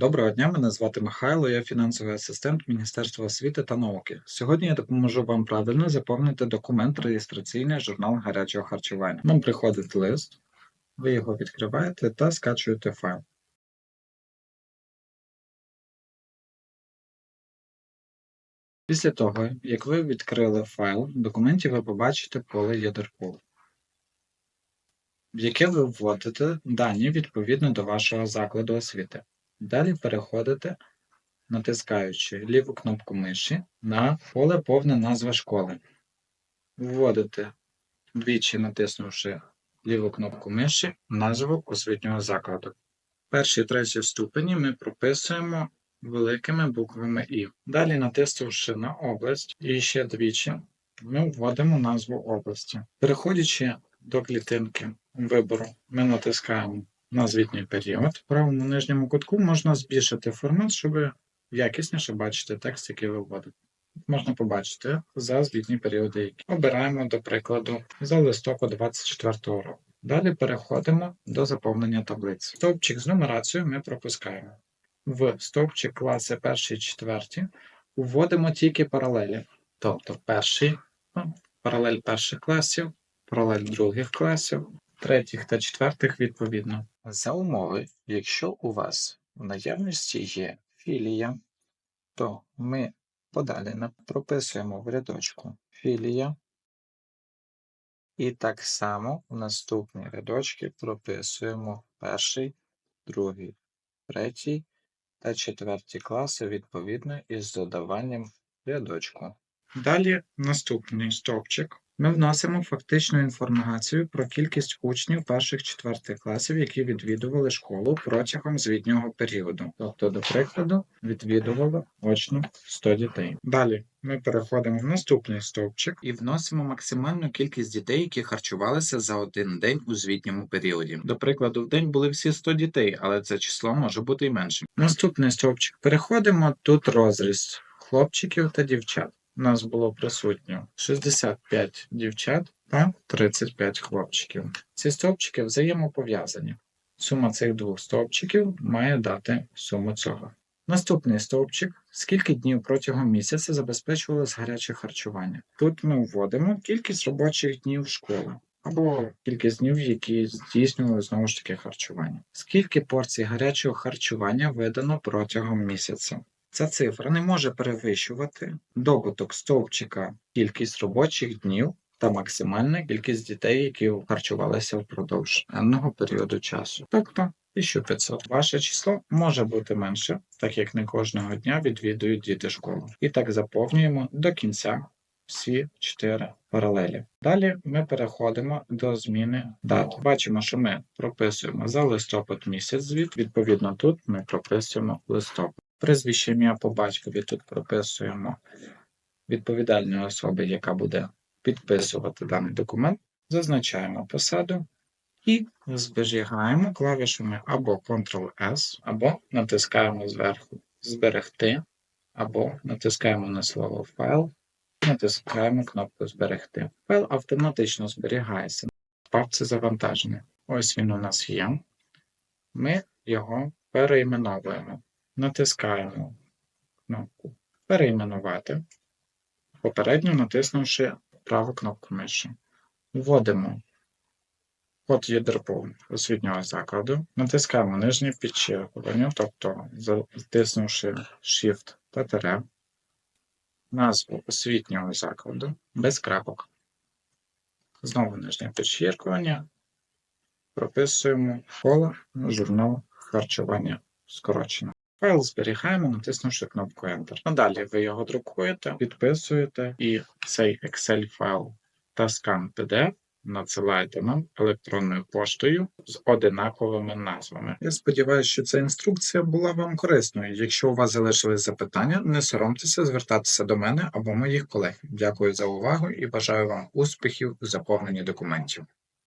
Доброго дня, мене звати Михайло, я фінансовий асистент Міністерства освіти та науки. Сьогодні я допоможу вам правильно заповнити документ реєстраційний журнал гарячого харчування. Вам приходить лист, ви його відкриваєте та скачуєте файл. Після того, як ви відкрили файл, в документі ви побачите поле ядерпул, в яке ви вводите дані відповідно до вашого закладу освіти. Далі переходите, натискаючи ліву кнопку миші на поле повна назва школи. Вводите двічі натиснувши ліву кнопку миші назву освітнього закладу. Перші і третій ступені ми прописуємо великими буквами І. Далі, натиснувши на область і ще двічі, ми вводимо назву області. Переходячи до клітинки вибору, ми натискаємо на звітній період. В правому нижньому кутку можна збільшити формат, щоб якісніше бачити текст, який ви вводите. Можна побачити за звітні періоди, які обираємо, до прикладу, за листопад 2024 року. Далі переходимо до заповнення таблиці. Стовпчик з нумерацією ми пропускаємо. В стовпчик класи 1-4 вводимо тільки паралелі. Тобто перший, ну, паралель перших класів, паралель других класів, третіх та четвертих відповідно. За умови, якщо у вас в наявності є філія, то ми подалі прописуємо в рядочку філія. І так само в наступні рядочки прописуємо перший, другий, третій та четвертій класи відповідно із додаванням рядочку. Далі наступний стовпчик. Ми вносимо фактичну інформацію про кількість учнів перших четвертих класів, які відвідували школу протягом звітнього періоду. Тобто, до прикладу, відвідувало очно 100 дітей. Далі ми переходимо в наступний стовпчик і вносимо максимальну кількість дітей, які харчувалися за один день у звітньому періоді. До прикладу, в день були всі 100 дітей, але це число може бути і меншим. Наступний стовпчик. Переходимо тут розріз хлопчиків та дівчат. У нас було присутньо 65 дівчат та 35 хлопчиків. Ці стовпчики взаємопов'язані. Сума цих двох стовпчиків має дати суму цього. Наступний стовпчик скільки днів протягом місяця забезпечувалось гаряче харчування. Тут ми вводимо кількість робочих днів школи або кількість днів, які здійснювали знову ж таки харчування. Скільки порцій гарячого харчування видано протягом місяця? Ця цифра не може перевищувати добуток стовпчика кількість робочих днів та максимальна кількість дітей, які харчувалися впродовж енного періоду часу, тобто 1500. Ваше число може бути менше, так як не кожного дня відвідують діти школу. І так заповнюємо до кінця всі чотири паралелі. Далі ми переходимо до зміни дат. Бачимо, що ми прописуємо за листопад місяць звіт. Відповідно, тут ми прописуємо листопад. Прізвище ім'я по батькові тут прописуємо відповідальної особи, яка буде підписувати даний документ. Зазначаємо посаду і зберігаємо клавішами або Ctrl-S, або натискаємо зверху Зберегти, або натискаємо на слово файл, натискаємо кнопку Зберегти. Файл автоматично зберігається папці завантаження. Ось він у нас є. Ми його переіменовуємо. Натискаємо кнопку Переіменувати, попередньо натиснувши праву кнопку миші. Вводимо код ядерпу освітнього закладу, натискаємо нижнє підчеркування, тобто затиснувши Shift та тире, назву освітнього закладу без крапок. Знову нижнє підчеркування, прописуємо школа, журнал харчування скорочено. Файл зберігаємо, натиснувши кнопку Enter. Надалі ви його друкуєте, підписуєте і цей Excel файл та скан PDF надсилаєте нам електронною поштою з одинаковими назвами. Я сподіваюся, що ця інструкція була вам корисною. Якщо у вас залишились запитання, не соромтеся звертатися до мене або моїх колег. Дякую за увагу і бажаю вам успіхів у заповненні документів.